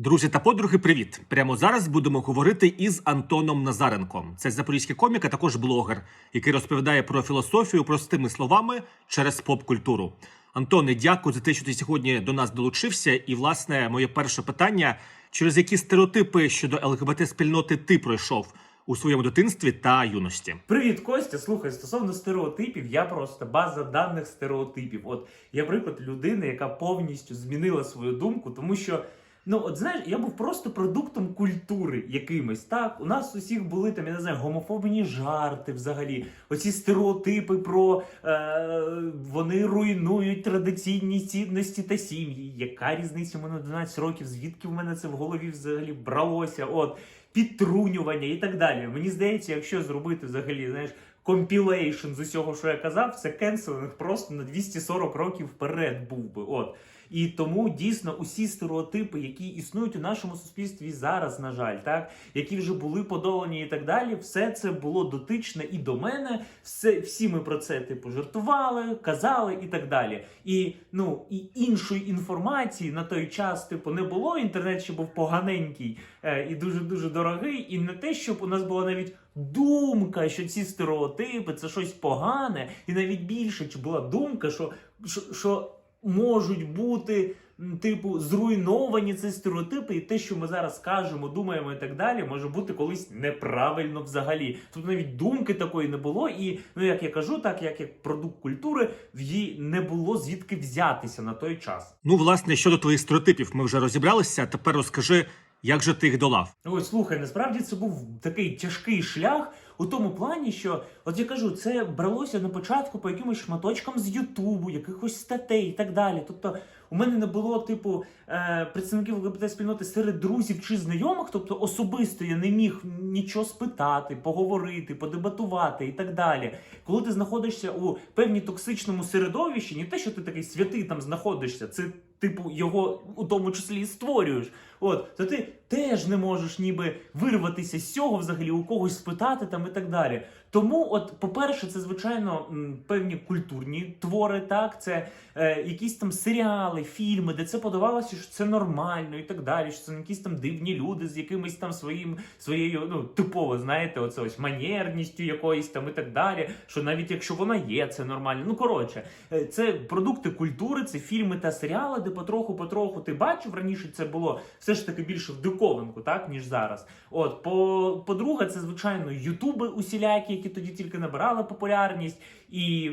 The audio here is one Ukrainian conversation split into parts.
Друзі та подруги, привіт! Прямо зараз будемо говорити із Антоном Назаренком. Це запорізький комік, а також блогер, який розповідає про філософію простими словами через поп-культуру. Антоне, дякую за те, що ти сьогодні до нас долучився. І, власне, моє перше питання: через які стереотипи щодо ЛГБТ спільноти ти пройшов у своєму дитинстві та юності? Привіт, Костя. Слухай, стосовно стереотипів, я просто база даних стереотипів. От я приклад людини, яка повністю змінила свою думку, тому що. Ну, от знаєш, я був просто продуктом культури якимось. Так, у нас усіх були там, я не знаю, гомофобні жарти взагалі. Оці стереотипи про е, вони руйнують традиційні цінності та сім'ї. Яка різниця? У мене 12 років, звідки в мене це в голові взагалі бралося? От підтрунювання і так далі. Мені здається, якщо зробити взагалі, знаєш. Компілейшн з усього, що я казав, це кенселинг просто на 240 років вперед був би. От. І тому дійсно усі стереотипи, які існують у нашому суспільстві зараз, на жаль, так які вже були подолані і так далі, все це було дотичне і до мене. Все, всі ми про це типу жартували, казали і так далі. І ну і іншої інформації на той час, типу, не було. Інтернет ще був поганенький е, і дуже дуже дорогий. І не те, щоб у нас була навіть. Думка, що ці стереотипи це щось погане, і навіть більше чи була думка, що, що, що можуть бути типу зруйновані ці стереотипи, і те, що ми зараз кажемо, думаємо і так далі, може бути колись неправильно взагалі. Тут навіть думки такої не було, і ну як я кажу, так як як продукт культури, в її не було звідки взятися на той час. Ну, власне, щодо твоїх стереотипів, ми вже розібралися. Тепер розкажи, як же ти їх долав. Ой, слухай, насправді це був такий тяжкий шлях у тому плані, що от я кажу, це бралося на початку по якимось шматочкам з Ютубу, якихось статей і так далі. Тобто, у мене не було типу е, представників ЛГБТ спільноти серед друзів чи знайомих. Тобто, особисто я не міг нічого спитати, поговорити, подебатувати і так далі. Коли ти знаходишся у певній токсичному середовищі, не те, що ти такий святий там знаходишся, це типу його у тому числі і створюєш. От, то ти теж не можеш ніби вирватися з цього взагалі, у когось спитати там і так далі. Тому, от, по-перше, це звичайно певні культурні твори, так, це е, якісь там серіали, фільми, де це подавалося, що це нормально і так далі. Що це якісь там дивні люди з якимось там своїм своєю, ну типово, знаєте, оце ось манерністю якоюсь там і так далі. Що навіть якщо вона є, це нормально. Ну коротше, е, це продукти культури, це фільми та серіали, де потроху-потроху ти бачив раніше. Це було все ж таки більше в диковинку, так ніж зараз. От по по-друге, це звичайно ютуби усілякі, які тоді тільки набирали популярність, і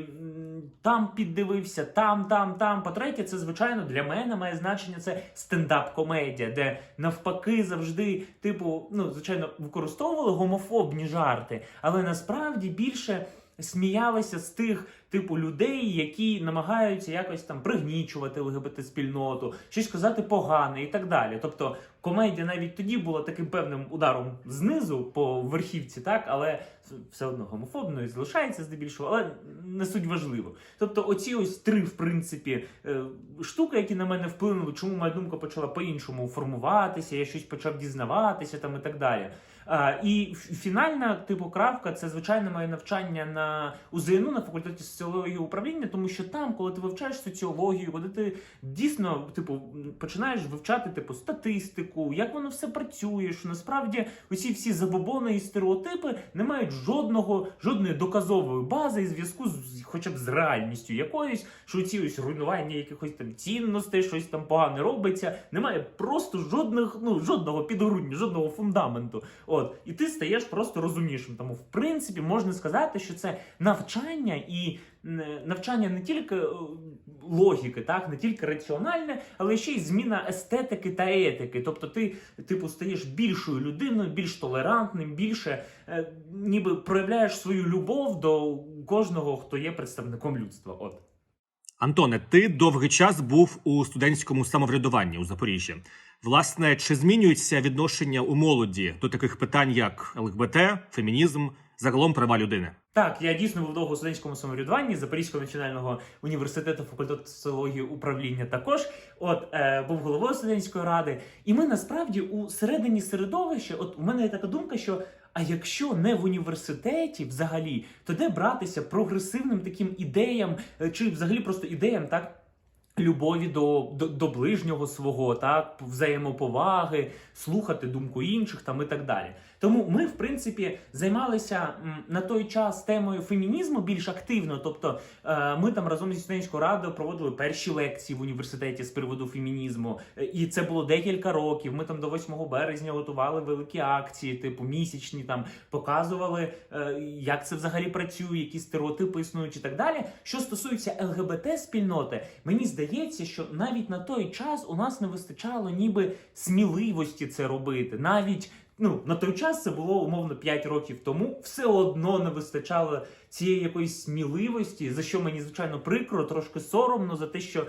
там піддивився, там, там, там. По-третє, це звичайно для мене має значення це стендап-комедія, де навпаки завжди, типу, ну звичайно, використовували гомофобні жарти, але насправді більше. Сміялися з тих типу людей, які намагаються якось там пригнічувати ЛГБТ спільноту, щось казати погане і так далі. Тобто комедія навіть тоді була таким певним ударом знизу по верхівці, так але все одно гомофобною залишається здебільшого, але не суть важливо. Тобто, оці ось три, в принципі, е, штуки, які на мене вплинули, чому моя думка почала по-іншому формуватися, я щось почав дізнаватися там і так далі. І фінальна типу крапка це звичайно моє навчання на УЗНУ на факультеті соціології управління, тому що там, коли ти вивчаєш соціологію, коли ти дійсно типу починаєш вивчати типу статистику, як воно все працює, що насправді усі всі забобони і стереотипи не мають жодного жодної доказової бази і зв'язку з хоча б з реальністю якоюсь, що ці ось руйнування якихось там цінностей, щось там погане робиться. Немає просто жодних, ну жодного підґрунтя, жодного фундаменту. От і ти стаєш просто розумнішим. Тому, в принципі, можна сказати, що це навчання і навчання не тільки е, логіки, так не тільки раціональне, але ще й зміна естетики та етики. Тобто, ти, типу, стаєш більшою людиною, більш толерантним, більше е, ніби проявляєш свою любов до кожного, хто є представником людства. От. Антоне, ти довгий час був у студентському самоврядуванні у Запоріжжі. Власне, чи змінюється відношення у молоді до таких питань, як ЛГБТ, фемінізм, загалом права людини? Так, я дійсно був довго у студентському самоврядуванні Запорізького національного університету факультету соціології управління також. От е, був головою студентської ради, і ми насправді у середині середовища. От у мене є така думка, що а якщо не в університеті взагалі, то де братися прогресивним таким ідеям, е, чи взагалі просто ідеям, так Любові до, до, до ближнього свого, так, взаємоповаги, слухати думку інших там і так далі. Тому ми, в принципі, займалися на той час темою фемінізму більш активно. Тобто, е, ми там разом зі студентською радою проводили перші лекції в університеті з приводу фемінізму, Е, і це було декілька років. Ми там до 8 березня готували великі акції, типу місячні, там показували, е, як це взагалі працює, які стереотипи існують і так далі. Що стосується ЛГБТ спільноти, мені здається, що навіть на той час у нас не вистачало ніби сміливості це робити. Навіть ну на той час це було умовно 5 років тому. Все одно не вистачало цієї якоїсь сміливості, за що мені звичайно прикро, трошки соромно за те, що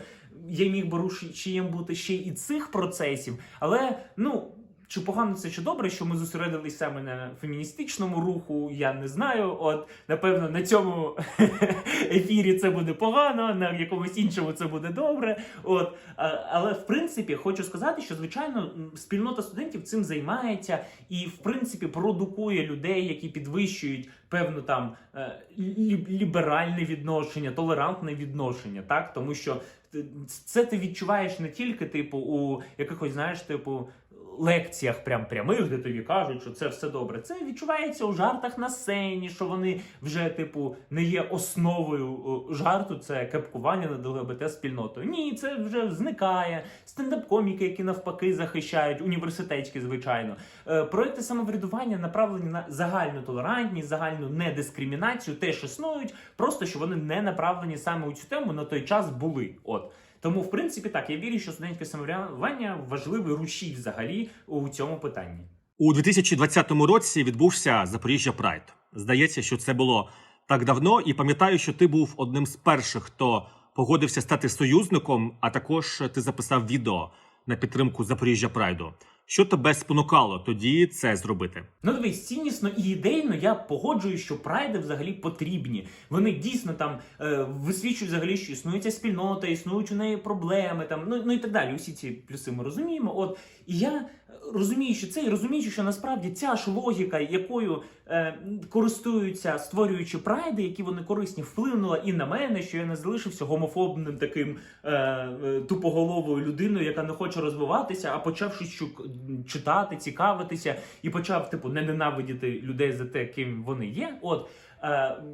я міг би рушієм бути ще і цих процесів, але ну. Чи погано це чи добре, що ми зосередились саме на феміністичному руху? Я не знаю. От напевно на цьому ефірі це буде погано, на якомусь іншому це буде добре. От але в принципі хочу сказати, що звичайно спільнота студентів цим займається і в принципі продукує людей, які підвищують певну там е, ліберальне відношення, толерантне відношення, так тому що це ти відчуваєш не тільки типу у якихось, знаєш, типу. Лекціях прям прямих, де тобі кажуть, що це все добре. Це відчувається у жартах на сцені, що вони вже, типу, не є основою жарту, це кепкування над ЛГБТ спільнотою. Ні, це вже зникає. Стендап-коміки, які навпаки захищають, університетські, звичайно. Е, проекти самоврядування направлені на загальну толерантність, загальну недискримінацію, теж існують, просто що вони не направлені саме у цю тему на той час були. От. Тому, в принципі, так, я вірю, що студентське самоврядування важливий рушій взагалі у цьому питанні. У 2020 році відбувся Запоріжжя Прайд. Здається, що це було так давно, і пам'ятаю, що ти був одним з перших, хто погодився стати союзником, а також ти записав відео на підтримку Запоріжжя Прайду. Що тебе спонукало тоді це зробити? Ну дивись, ціннісно і ідейно я погоджую, що прайди взагалі потрібні. Вони дійсно там е, висвічують взагалі, що існує ця спільнота, існують у неї проблеми, там ну, ну і так далі. Усі ці плюси ми розуміємо. От і я розумію, що це і розумію, що насправді ця ж логіка, якою е, користуються створюючи прайди, які вони корисні, вплинула і на мене, що я не залишився гомофобним таким е, е, тупоголовою людиною, яка не хоче розвиватися, а почав щось читати, цікавитися і почав типу не ненавидіти людей за те, ким вони є. От е,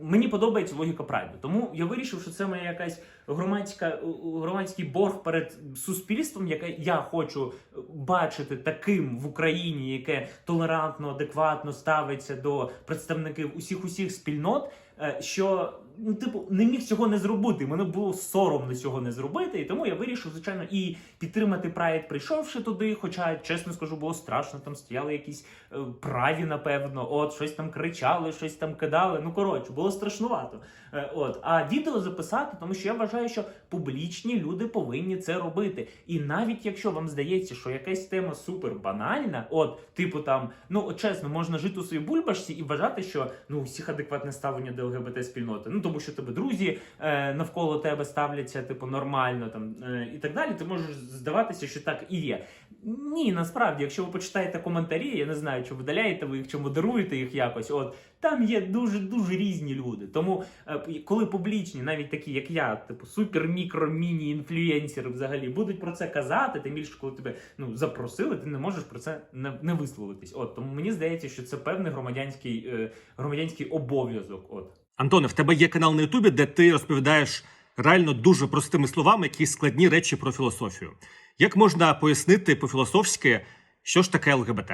мені подобається логіка прайду. Тому я вирішив, що це моя якась громадська громадський борг перед суспільством, яке я хочу бачити таким в Україні, яке толерантно, адекватно ставиться до представників усіх усіх спільнот. е, Що ну, типу, не міг цього не зробити. Мене було соромно цього не зробити, і тому я вирішив, звичайно, і підтримати прайд, прийшовши туди. Хоча, чесно скажу, було страшно. Там стояли якісь е, праві, напевно, от щось там кричали, щось там кидали. Ну коротше, було страшнувато. Е, От, а відео записати, тому що я вважаю, що публічні люди повинні це робити. І навіть якщо вам здається, що якась тема супер банальна, от, типу там, ну чесно, можна жити у своїй бульбашці і вважати, що ну у всіх адекватне ставлення до ЛГБТ спільноти. Ну тому що тебе друзі е, навколо тебе ставляться, типу, нормально там е, і так далі. Ти можеш здаватися, що так і є. Ні, насправді, якщо ви почитаєте коментарі, я не знаю, чи видаляєте ви їх, чи модеруєте їх якось. От там є дуже дуже різні люди. Тому е, коли публічні, навіть такі, як я, типу супер мікро міні інфлюенсери взагалі будуть про це казати, тим більше, коли тебе ну запросили, ти не можеш про це не, не висловитись. От тому мені здається, що це певний громадянський е, громадянський обов'язок. От. Антоне, в тебе є канал на Ютубі, де ти розповідаєш реально дуже простими словами якісь складні речі про філософію. Як можна пояснити по-філософськи, що ж таке ЛГБТ?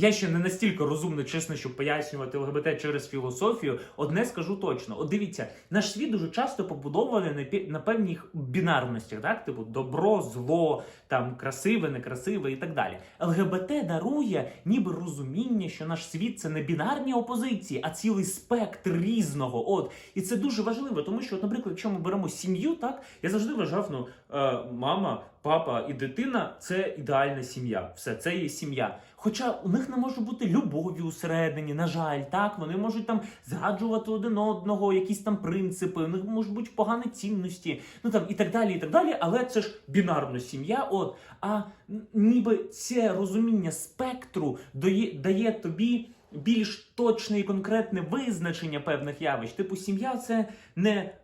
Я ще не настільки розумний, чесно, щоб пояснювати ЛГБТ через філософію. Одне скажу точно: от дивіться, наш світ дуже часто побудований на пі- на певних бінарностях, так типу добро, зло, там красиве, некрасиве і так далі. ЛГБТ дарує ніби розуміння, що наш світ це не бінарні опозиції, а цілий спектр різного. От і це дуже важливо, тому що, от, наприклад, якщо ми беремо сім'ю, так я завжди вважав, ну е, мама, папа і дитина це ідеальна сім'я. Все це є сім'я. Хоча у них не може бути любові усередині, на жаль, так вони можуть там зраджувати один одного, якісь там принципи, у них можуть бути погані цінності, ну там і так далі, і так далі. Але це ж бінарна сім'я. От а ніби це розуміння спектру дає, дає тобі. Більш точне і конкретне визначення певних явищ. Типу, сім'я це не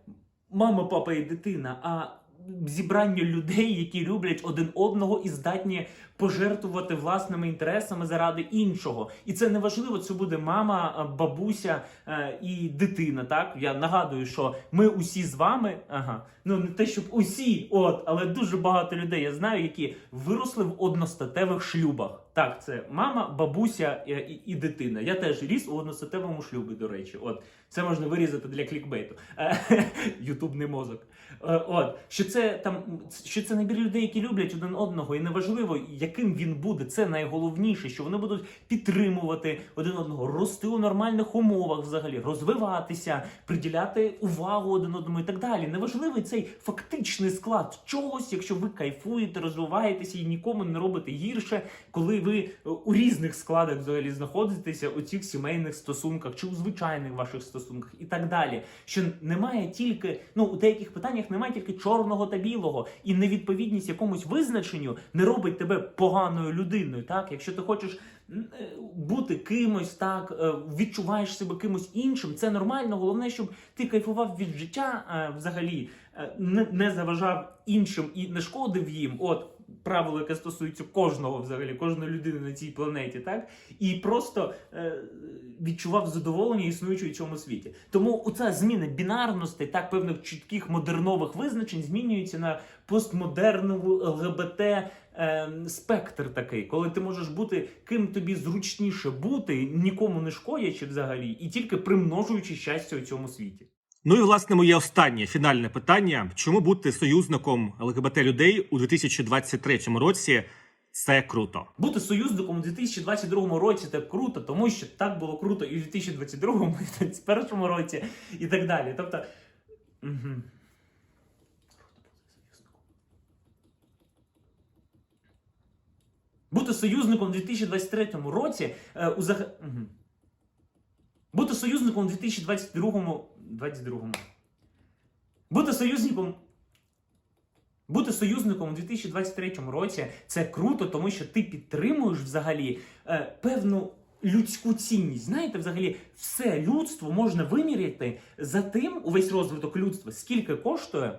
мама, папа і дитина, а зібрання людей, які люблять один одного і здатні пожертвувати власними інтересами заради іншого. І це не важливо, це буде мама, бабуся е, і дитина. Так я нагадую, що ми усі з вами. Ага, ну не те, щоб усі, от, але дуже багато людей я знаю, які виросли в одностатевих шлюбах. Так, це мама, бабуся е, і, і дитина. Я теж ріс у одностатевому шлюбі, до речі. От це можна вирізати для клікбейту. Е, Ютубний мозок. Е, От що це там, що це набір людей, які люблять один одного, і неважливо, яким він буде. Це найголовніше, що вони будуть підтримувати один одного, рости у нормальних умовах, взагалі, розвиватися, приділяти увагу один одному і так далі. Неважливий цей фактичний склад чогось, якщо ви кайфуєте, розвиваєтеся і нікому не робите гірше, коли ви е, у різних складах взагалі знаходитеся у цих сімейних стосунках чи у звичайних ваших стосунках, і так далі. Що немає тільки ну у деяких питаннях немає тільки чорного та білого, і невідповідність якомусь визначенню не робить тебе поганою людиною. Так, якщо ти хочеш е, бути кимось, так е, відчуваєш себе кимось іншим, це нормально. Головне, щоб ти кайфував від життя взагалі, не заважав іншим і не шкодив їм. От правило, яке стосується кожного взагалі, кожної людини на цій планеті, так і просто е, відчував задоволення існуючи в цьому світі. Тому оця зміна бінарностей, так певних чітких модернових визначень змінюється на постмодерному ЛГБТ е, спектр такий, коли ти можеш бути ким тобі зручніше бути, нікому не шкодячи взагалі, і тільки примножуючи щастя у цьому світі. Ну і власне моє останнє фінальне питання: чому бути союзником ЛГБТ людей у 2023 році? Це круто. Бути союзником у 2022 році це круто, тому що так було круто і в 2022, і в 2021 році, і так далі. Тобто. Угу. Бути союзником у 2023 році е, у заг... угу. Бути союзником у 2022 22 Бути союзником бути союзником у 2023 році це круто, тому що ти підтримуєш взагалі е, певну людську цінність. Знаєте, взагалі, все людство можна виміряти за тим, увесь розвиток людства, скільки коштує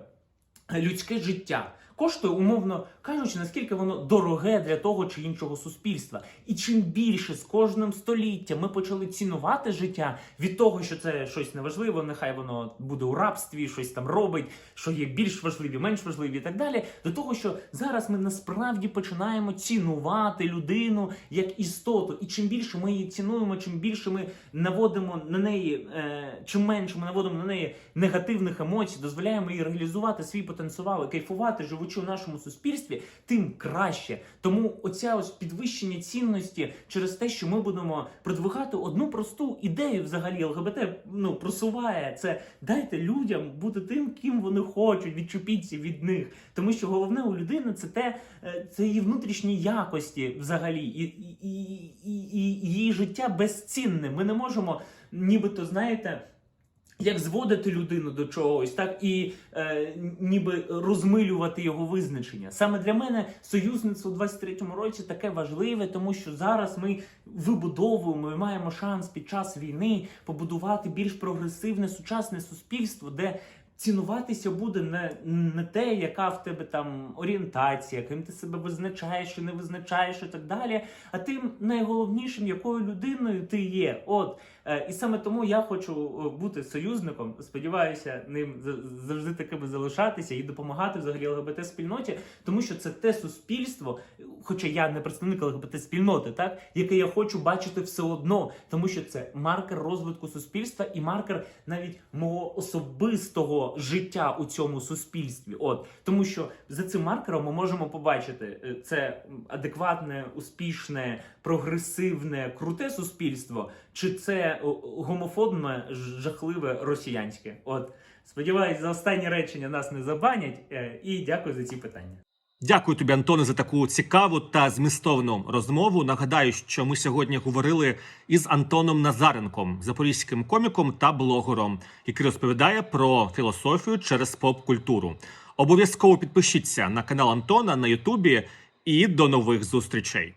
людське життя. Коштує, умовно кажучи, наскільки воно дороге для того чи іншого суспільства. І чим більше з кожним століттям ми почали цінувати життя від того, що це щось неважливо, нехай воно буде у рабстві, щось там робить, що є більш важливі, менш важливі і так далі. До того, що зараз ми насправді починаємо цінувати людину як істоту. І чим більше ми її цінуємо, чим більше ми наводимо на неї, е, чим менше ми наводимо на неї негативних емоцій, дозволяємо їй реалізувати свій потенціал кайфувати, живучи у нашому суспільстві, тим краще. Тому оця ось підвищення цінності через те, що ми будемо продвигати одну просту ідею, взагалі ЛГБТ ну просуває це. Дайте людям бути тим, ким вони хочуть, відчупіться від них. Тому що головне у людини це те, е, це її внутрішні якості взагалі, і, і, і, і її життя безцінне. Ми не можемо, нібито знаєте. Як зводити людину до чогось, так і е, ніби розмилювати його визначення. Саме для мене союзництво у 23-му році таке важливе, тому що зараз ми вибудовуємо і маємо шанс під час війни побудувати більш прогресивне сучасне суспільство, де цінуватися буде не, не те, яка в тебе там орієнтація, ким ти себе визначаєш не визначаєш, і так далі. А тим найголовнішим, якою людиною ти є. От е, і саме тому я хочу е, бути союзником. Сподіваюся, ним за- завжди такими залишатися і допомагати взагалі ЛГБТ спільноті, тому що це те суспільство, хоча я не представник ЛГБТ спільноти, так яке я хочу бачити все одно, тому що це маркер розвитку суспільства і маркер навіть мого особистого життя у цьому суспільстві. От тому, що за цим маркером ми можемо побачити е, це адекватне, успішне, прогресивне, круте суспільство, чи це гомофобне, жахливе росіянське. От сподіваюсь, за останні речення нас не забанять. е, І дякую за ці питання. Дякую тобі, Антоне, за таку цікаву та змістовну розмову. Нагадаю, що ми сьогодні говорили із Антоном Назаренком, запорізьким коміком та блогером, який розповідає про філософію через поп-культуру. Обов'язково підпишіться на канал Антона на Ютубі і до нових зустрічей.